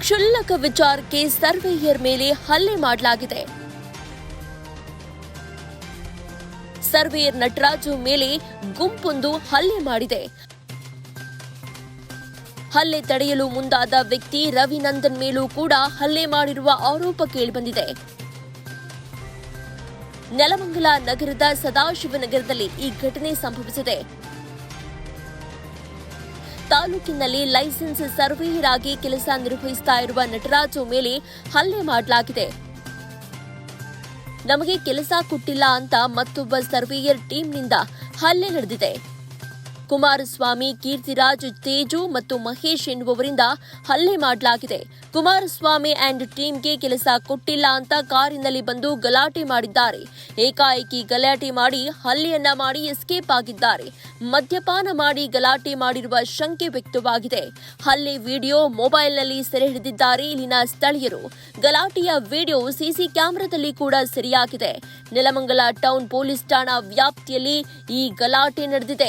ಕ್ಷುಲ್ಲಕ ವಿಚಾರಕ್ಕೆ ಸರ್ವೇಯರ್ ಮೇಲೆ ಹಲ್ಲೆ ಮಾಡಲಾಗಿದೆ. ಸರ್ವೇಯರ್ ನಟರಾಜು ಮೇಲೆ ಗುಂಪೊಂದು ಹಲ್ಲೆ ಮಾಡಿದೆ. ಹಲ್ಲೆ ತಡೆಯಲು ಮುಂದಾದ ವ್ಯಕ್ತಿ ರವಿನಂದನ್ ಮೇಲೂ ಕೂಡ ಹಲ್ಲೆ ಮಾಡಿರುವ ಆರೋಪ ಕೇಳಿಬಂದಿದೆ. ನೆಲಮಂಗಲ ನಗರದ ಸದಾಶಿವನಗರದಲ್ಲಿ ಈ ಘಟನೆ ಸಂಭವಿಸಿದೆ. ತಾಲೂಕಿನಲ್ಲಿ ಲೈಸೆನ್ಸ್ ಸರ್ವೇಯರ್ ಆಗಿ ಕೆಲಸ ನಿರ್ವಹಿಸ್ತಾ ಇರುವ ನಟರಾಜು ಮೇಲೆ ಹಲ್ಲೆ ಮಾಡಲಾಗಿದೆ. ನಮಗೆ ಕೆಲಸ ಕೊಟ್ಟಿಲ್ಲ ಅಂತ ಮತ್ತೊಬ್ಬ ಸರ್ವೇಯರ್ ಟೀಮ್ನಿಂದ ಹಲ್ಲೆ ನಡೆದಿದೆ. ಕುಮಾರಸ್ವಾಮಿ, ಕೀರ್ತಿರಾಜ್, ತೇಜು ಮತ್ತು ಮಹೇಶ್ ಎನ್ನುವವರಿಂದ ಹಲ್ಲೆ ಮಾಡಲಾಗಿದೆ. ಕುಮಾರಸ್ವಾಮಿ ಅಂಡ್ ಟೀಮ್ಗೆ ಕೆಲಸ ಕೊಟ್ಟಿಲ್ಲ ಅಂತ ಕಾರಿನಲ್ಲಿ ಬಂದು ಗಲಾಟೆ ಮಾಡಿದ್ದಾರೆ. ಏಕಾಏಕಿ ಗಲಾಟೆ ಮಾಡಿ ಹಲ್ಲೆಯನ್ನ ಮಾಡಿ ಎಸ್ಕೇಪ್ ಆಗಿದ್ದಾರೆ. ಮದ್ಯಪಾನ ಮಾಡಿ ಗಲಾಟೆ ಮಾಡಿರುವ ಶಂಕೆ ವ್ಯಕ್ತವಾಗಿದೆ. ಹಲ್ಲೆ ವಿಡಿಯೋ ಮೊಬೈಲ್ನಲ್ಲಿ ಸೆರೆ ಹಿಡಿದಿದ್ದಾರೆ ಇಲ್ಲಿನ ಸ್ಥಳೀಯರು. ಗಲಾಟೆಯ ವಿಡಿಯೋ ಸಿಸಿ ಕ್ಯಾಮೆರಾದಲ್ಲಿ ಕೂಡ ಸೆರೆಯಾಗಿದೆ. ನೆಲಮಂಗಲ ಟೌನ್ ಪೊಲೀಸ್ ಠಾಣಾ ವ್ಯಾಪ್ತಿಯಲ್ಲಿ ಈ ಗಲಾಟೆ ನಡೆದಿದೆ.